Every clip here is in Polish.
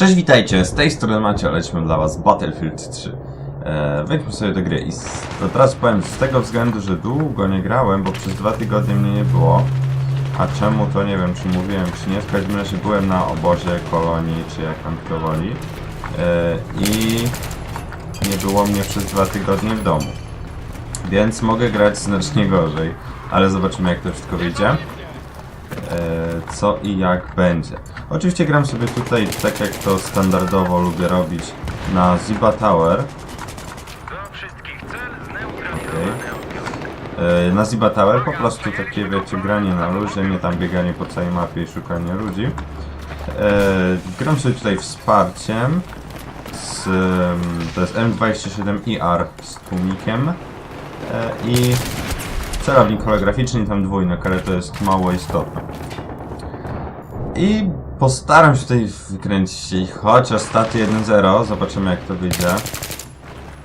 Cześć, witajcie, z tej strony Macie, lecimy dla was Battlefield 3. Eee, wejdźmy sobie do gry i z, to teraz powiem z tego względu, że długo nie grałem, bo przez dwa tygodnie mnie nie było. A czemu to nie wiem, czy mówiłem, czy nie. W każdym razie byłem na obozie, kolonii, czy jak tam kto woli. Eee, I nie było mnie przez dwa tygodnie w domu. Więc mogę grać znacznie gorzej, ale zobaczymy jak to wszystko wyjdzie e, co i jak będzie. Oczywiście gram sobie tutaj, tak jak to standardowo lubię robić, na Ziba Tower. Zneutralizowany. E, Na Ziba Tower po prostu takie, wiecie, granie na luzie, nie tam bieganie po całej mapie i szukanie ludzi. E, Gram sobie tutaj wsparciem z, to jest M27IR z tłumikiem e, i celownik holograficzny tam dwójnek, ale to jest mało istotne. I postaram się tutaj wykręcić chociaż staty 1-0, zobaczymy jak to wyjdzie.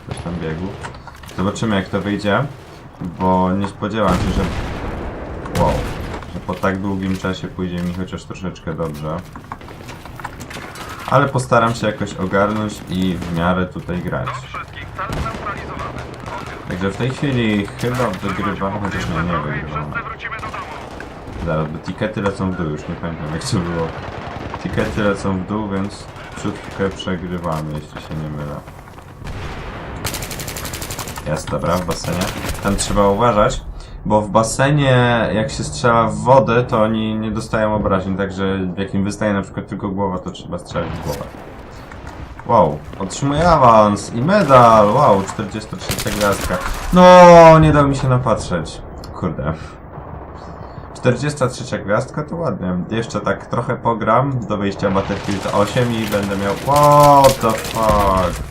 Ktoś tam biegł. Zobaczymy jak to wyjdzie, bo nie spodziewam się, że... Wow, że po tak długim czasie pójdzie mi chociaż troszeczkę dobrze. Ale postaram się jakoś ogarnąć i w miarę tutaj grać. Także w tej chwili chyba wygrywam, chociaż nie, nie wygrywam. wszyscy wrócimy do domu. Zaraz, bo tikety lecą w dół, już nie pamiętam jak to było. Tikety lecą w dół, więc przódkę przegrywamy, jeśli się nie mylę. Jest, dobra, w basenie. Tam trzeba uważać, bo w basenie jak się strzela w wodę, to oni nie dostają obrażeń, także jak im wystaje na przykład tylko głowa, to trzeba strzelać w głowę. Wow, otrzymuję awans i medal, wow, 43 gwiazdka. No, nie dał mi się napatrzeć. Kurde. 43 gwiazdka to ładnie. Jeszcze tak trochę pogram do wyjścia Battlefield 8 i będę miał... What the fuck?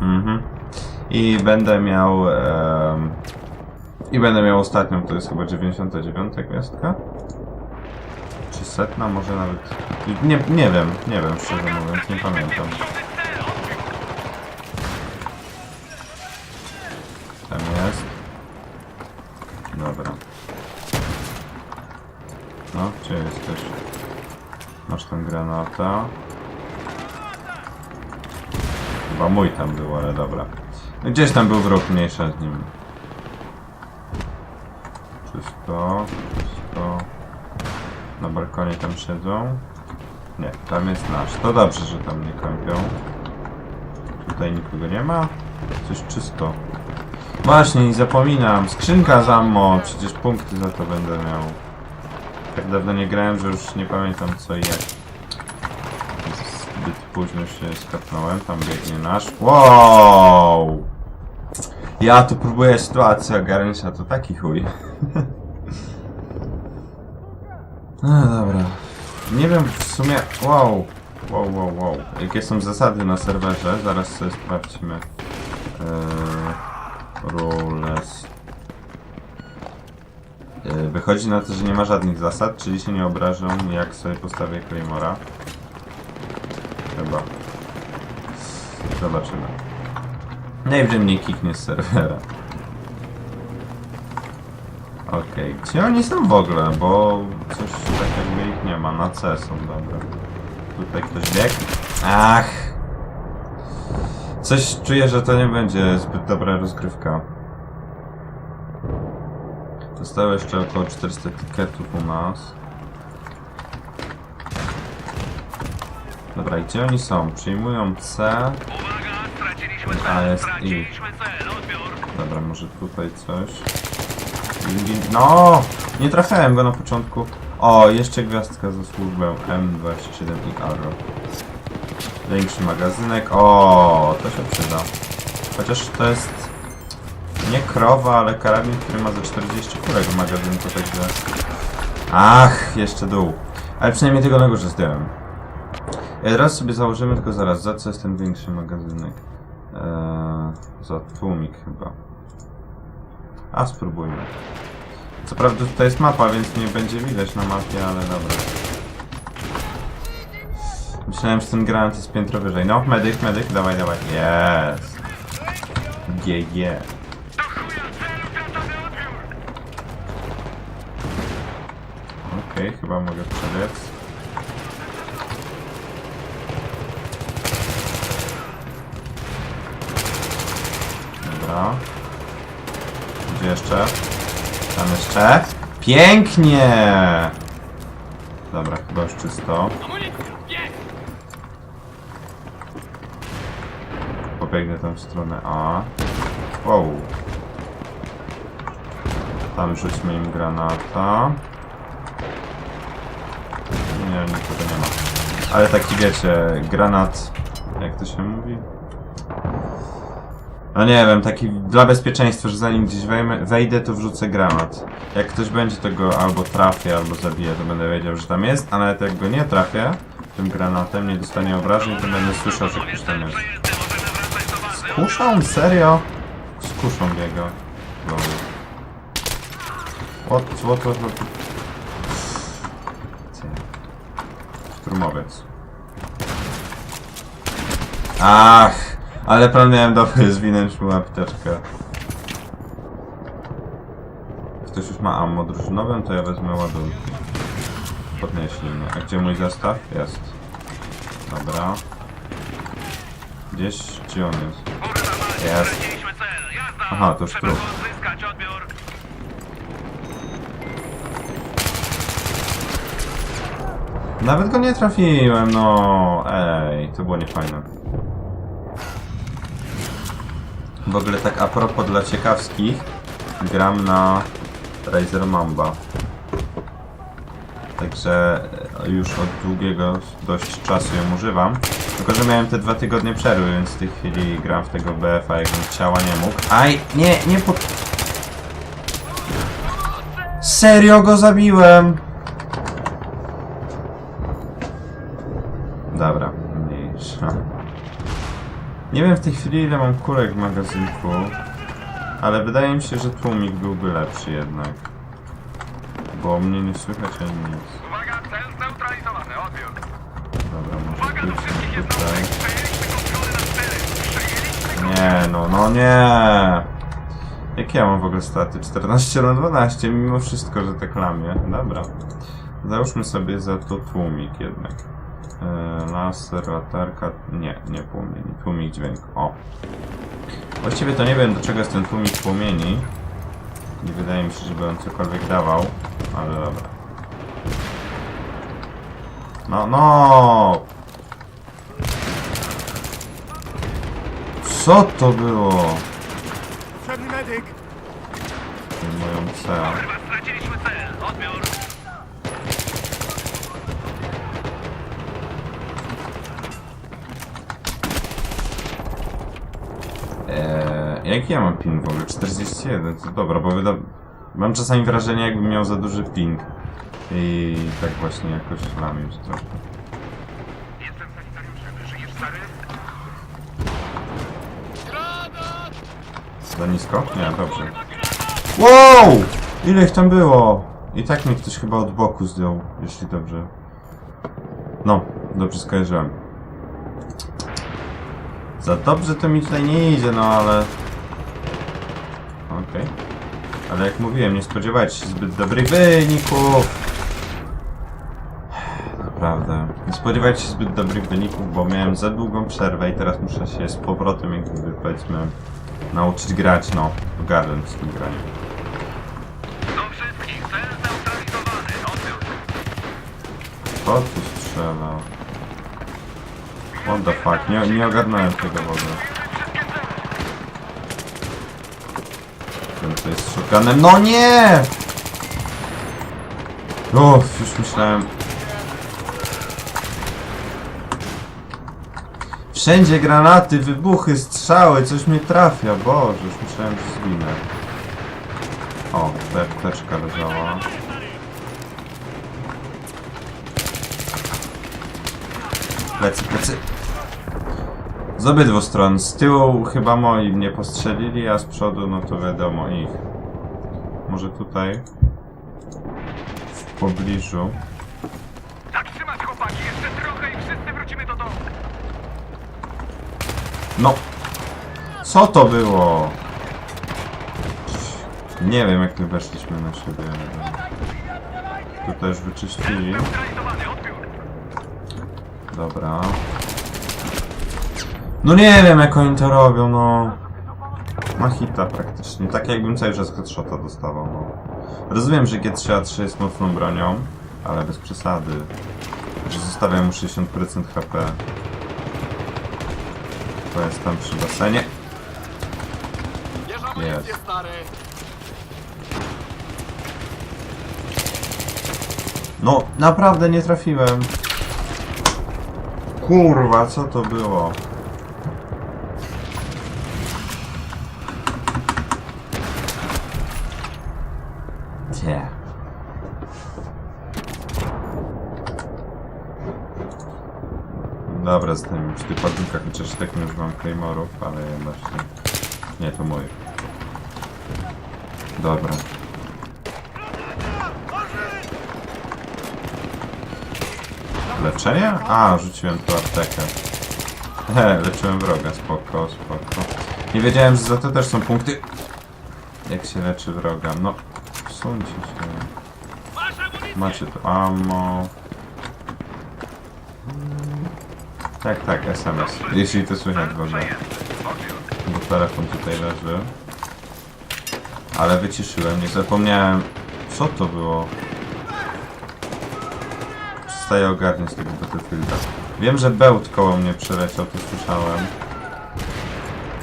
Mhm. I będę miał... em, I będę miał ostatnią, to jest chyba 99 gwiazdka? Czy setna? Może nawet... Nie, nie wiem, nie wiem szczerze mówiąc, nie pamiętam. Tam jest. Dobra. No, gdzie jesteś? Masz tam granata. Chyba mój tam był, ale dobra. Gdzieś tam był wróg mniejsza z nim. Czysto, czysto. Na balkonie tam siedzą. Nie, tam jest nasz. To dobrze, że tam nie kąpią. Tutaj nikogo nie ma. Coś czysto. Właśnie, i zapominam. Skrzynka za ammo. Przecież punkty za to będę miał. Tak dawno nie grałem, że już nie pamiętam co i jak. Zbyt późno się skapnąłem. Tam biegnie nasz. Wow! Ja tu próbuję sytuację ogarnąć, a to taki chuj. No dobra. Nie wiem w sumie... Wow. Wow, wow, wow. Jakie są zasady na serwerze? Zaraz sobie sprawdźmy. Eee, rules. Eee, wychodzi na to, że nie ma żadnych zasad, czyli się nie obrażą jak sobie postawię Claymora. Chyba. Zobaczymy. Najwyżej mnie kiknie z serwera. Okej, gdzie oni są w ogóle? Bo coś tak jakby ich nie ma. Na C są, dobra. Tutaj ktoś biegł? Ach! Coś czuję, że to nie będzie zbyt dobra rozgrywka. Zostało jeszcze około 400 tiketów u nas. Dobra, gdzie oni są? Przyjmują C. A, jest. Odbiór. Dobra, może tutaj coś. No! Nie trafiałem go na początku. O, jeszcze gwiazdka za służbę M27 i Arrow. Większy magazynek. O, to się przyda. Chociaż to jest nie krowa, ale karabin, który ma za 40 kulek w magazynku, także... Ach, jeszcze dół. Ale przynajmniej tego na górze zdjąłem. E, Teraz sobie założymy, tylko zaraz, za co jest ten większy magazynek? Eee, za tłumik chyba. A spróbujmy. Co prawda tutaj jest mapa, więc nie będzie widać na mapie, ale dobra. Myślałem, że ten granat jest piętro wyżej. No, medyk, medyk, dawaj, dawaj. Jest. GG. Do chuja Dobra, mogę przebiec. Dobra. Gdzie jeszcze? Tam jeszcze. Pięknie! Dobra, chyba czysto. Pobiegnę tam w stronę A. Wow. Tam rzućmy im granata. Nie, nikogo nie ma. Ale taki wiecie, granat. Jak to się mówi? No nie wiem, taki dla bezpieczeństwa, że zanim gdzieś wejdę, to wrzucę granat. Jak ktoś będzie, to go albo trafię, albo zabiję, to będę wiedział, że tam jest, a nawet jak go nie trafię, tym granatem nie dostanie obrażeń, to będę słyszał, że ktoś tam jest. Przejęty, możemy wracać do bazy. Kuszą? Serio? Z kuszą biega. Lol. What, what, what, what? Szturmowiec. Ach! Ale plan miałem dobry, zwinąć mu apteczkę. Ktoś już ma ammo drużynowym, to ja wezmę ładunki. Podnieśli mnie. A gdzie mój zestaw? Jest. Dobra. Gdzieś, gdzie on jest? Jest. Aha, to już trup. Nawet go nie trafiłem, no. Ej, to było niefajne. W ogóle tak a propos dla ciekawskich, gram na Razer Mamba. Także już od długiego dość czasu ją używam. Tylko, że miałem te dwa tygodnie przerwy, więc w tej chwili gram w tego BF-a, jakbym ciała nie mógł. Aj, nie, nie po... Serio go zabiłem! Nie wiem w tej chwili ile mam kulek w magazynku, ale wydaje mi się, że tłumik byłby lepszy jednak. Bo mnie nie słychać ani nic. Uwaga, cel zneutralizowany, odbiór. Dobra, może Uwaga, do wszystkich tutaj. Przejęliśmy kontrolę nad celem. Przejęliśmy Nie, no, no nie! Jakie ja mam w ogóle staty? 14 na 12, mimo wszystko, że tak lamię. Dobra. Załóżmy sobie za to tłumik jednak. E, laser, latarka... Nie, nie płomieni. Tłumik dźwięku. O. Właściwie to nie wiem, do czego jest ten tłumik płomieni. Nie wydaje mi się, żeby on cokolwiek dawał, ale dobra. No, no! Co to było? Moją C. Kurwa, straciliśmy cel, odbiór. Eee, jaki ja mam ping w ogóle? 41, to dobra, bo wyda... Mam czasami wrażenie, jakbym miał za duży ping. I tak właśnie jakoś lamię czy trochę. Jestem sanitariuszem. Żyjesz, stary? Za nisko? Nie, dobrze. Wow! Ile ich tam było? I tak mnie ktoś chyba od boku zdjął, jeśli dobrze. No, dobrze skojarzyłem. Za dobrze to mi tutaj nie idzie, no ale... Okej. Ale jak mówiłem, nie spodziewajcie się zbyt dobrych wyników. Naprawdę. Nie spodziewajcie się zbyt dobrych wyników, bo miałem za długą przerwę i teraz muszę się z powrotem, jak gdyby powiedzmy, nauczyć grać, no, ogarnąć z tym graniem. Kto tu strzela? What the fuck, nie, nie ogarnąłem tego w ogóle. Ten to jest szukanem. No nie! Uff, już myślałem. Wszędzie granaty, wybuchy, strzały, coś mnie trafia. Boże, już myślałem, że zginę. O, teczka leżała. Plecy, plecy. Z obydwu stron. Z tyłu chyba moi mnie postrzelili, a z przodu no to wiadomo ich. Może tutaj? W pobliżu. Tak trzymać, chłopaki, jeszcze trochę i wszyscy wrócimy do domu. No! Co to było? Nie wiem jak my weszliśmy na siebie. Tutaj już wyczyścili. Odbiór. Dobra. No nie wiem jak oni to robią, no. Ma hita praktycznie. Tak jakbym cały czas headshota dostawał, no. Rozumiem, że G3A3 jest mocną bronią, ale bez przesady. Że zostawiam mu 60% HP. To jest tam przy basenie. Jest. No, naprawdę nie trafiłem. Kurwa, co to było? Gdzie? Dobra, z tym przy tych ładunkach chociaż tak nie używam Claymorów, ale właśnie... Nie, to moje. Dobra. Leczenie? A, rzuciłem tu aptekę. He, leczyłem wroga, spoko, spoko. Nie wiedziałem, że za to też są punkty. Jak się leczy wroga? No, wsuńcie się. Macie tu ammo. Tak, tak, SMS. Jeśli to słychać w ogóle. Bo telefon tutaj leży. Ale wyciszyłem, nie zapomniałem. Co to było? Przestaję ogarniać tego Battlefielda. Wiem, że bełt koło mnie przeleciał, to słyszałem.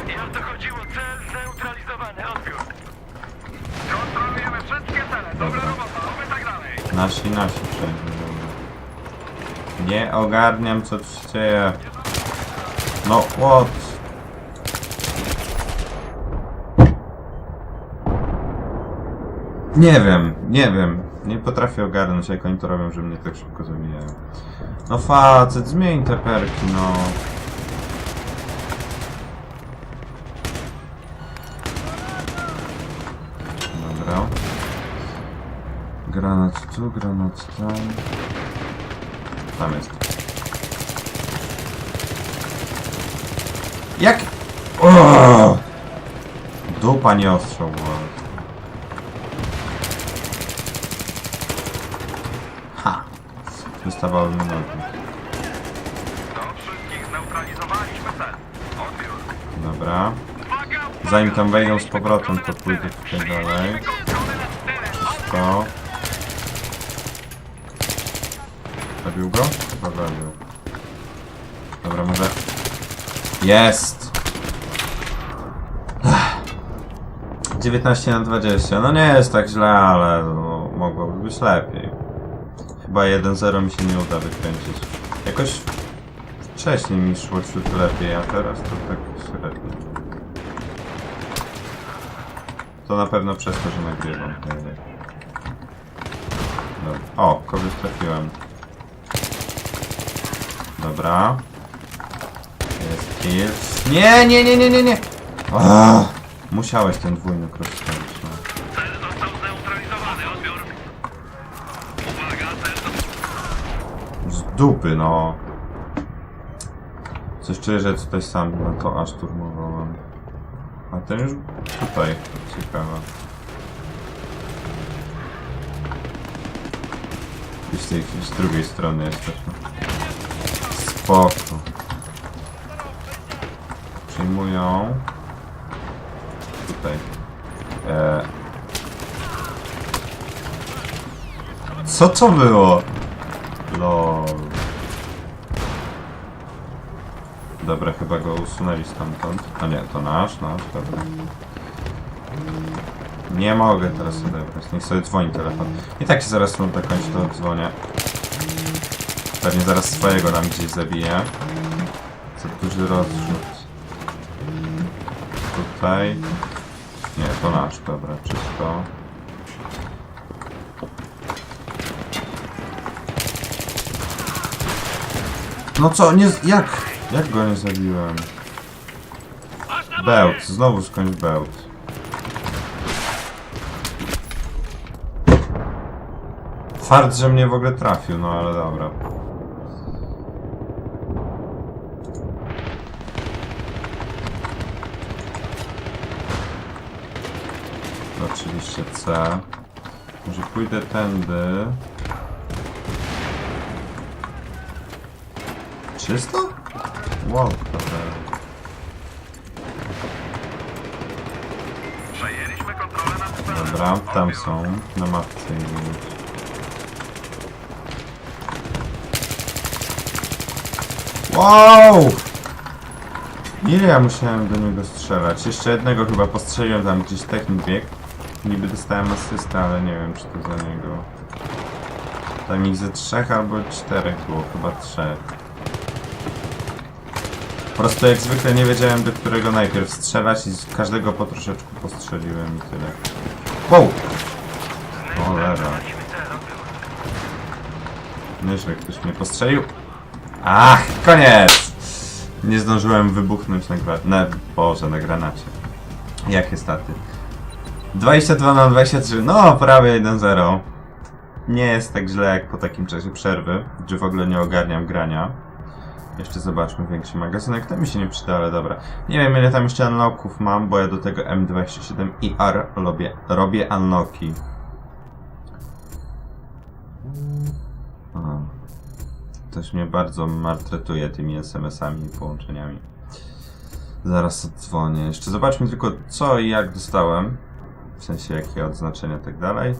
I o to chodziło. Cel zneutralizowany. Odbiór. Kontrolujemy wszystkie cele. Dobra Dobra. robota. Oby tak dalej. Nasi, nasi wszędzie. dobra. Nie ogarniam, co tu się dzieje. No, what? Nie wiem, nie wiem. Nie potrafię ogarnąć, jak oni to robią, że mnie tak szybko zabijają. No facet, zmień te perki, no. Dobra. Granat tu, granat tam. Tam jest. Jak? O! Dupa nie ostrzał była. Wystawały mi nogi. Dobra. Zanim tam wejdą z powrotem, to pójdę tutaj dalej. To. Zabił go? Chyba zabił. Dobra, może... Jest! Ech. 19 na 20. No nie jest tak źle, ale no, mogłoby być lepiej. Chyba 1-0 mi się nie uda wykręcić. Jakoś wcześniej mi szło ciut lepiej, a teraz to tak średnio. To na pewno przez to, że nagrywam. Dobra. O, kogoś trafiłem. Dobra. Jest kill. Nie, nie, nie, nie, nie, nie! Ah, musiałeś ten dwójny cross zrobić, no. Cel został zneutralizowany. Odbiór. Uwaga, cel Z dupy, no. Coś czuję, że tutaj sam na to aż turmowałem. A ten już tutaj. Ciekawe. I z tej z drugiej strony jesteśmy. Spoko. Przyjmują. Tutaj. E... Co to było? Lol. Dobra, chyba go usunęli stamtąd. A nie, to nasz, nasz, dobra. Nie mogę teraz odebrać, niech sobie dzwoni telefon. I tak się zaraz runda kończy, to dzwonię. Pewnie zaraz swojego nam gdzieś zabije. Co duży rozrzut. Tutaj. Nie, to nasz, dobra, czysto. No co, nie... jak? Jak go nie zabiłem? Bełt, znowu skończ bełt. Fart, że mnie w ogóle trafił, no ale dobra. Oczywiście C. Może pójdę tędy. Czysto? Wow, dobra. Przejęliśmy kontrolę nad celem. Dobra, tam są. Na mapce. Wow! Ile ja musiałem do niego strzelać? Jeszcze jednego chyba postrzeliłem tam gdzieś technik bieg. Niby dostałem asystę, ale nie wiem czy to za niego. Tam ich ze trzech albo czterech było, chyba trzech. Po prostu jak zwykle nie wiedziałem do którego najpierw strzelać i z każdego po troszeczku postrzeliłem i tyle. Wow! Cholera. Nieźle ktoś mnie postrzelił. Ach, koniec! Nie zdążyłem wybuchnąć na, gra- na Boże, na granacie. Jakie staty? 22 na 23, no prawie 1-0. Nie jest tak źle jak po takim czasie przerwy, gdzie w ogóle nie ogarniam grania. Jeszcze zobaczmy większy magazynek, to mi się nie przyda, ale dobra. Nie wiem ile tam jeszcze unlocków mam, bo ja do tego M27IR robię, robię unlocki. A. Ktoś mnie bardzo maltretuje tymi SMS-ami i połączeniami. Zaraz oddzwonię. Jeszcze zobaczmy tylko co i jak dostałem. W sensie jakie odznaczenia i tak dalej.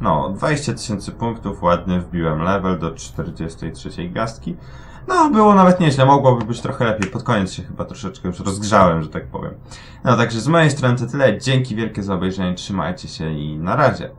No, 20 tysięcy punktów, ładnie wbiłem level do 43 gwiazdki. No, było nawet nieźle, mogłoby być trochę lepiej. Pod koniec się chyba troszeczkę już rozgrzałem, że tak powiem. No, także z mojej strony to tyle. Dzięki wielkie za obejrzenie, trzymajcie się i na razie.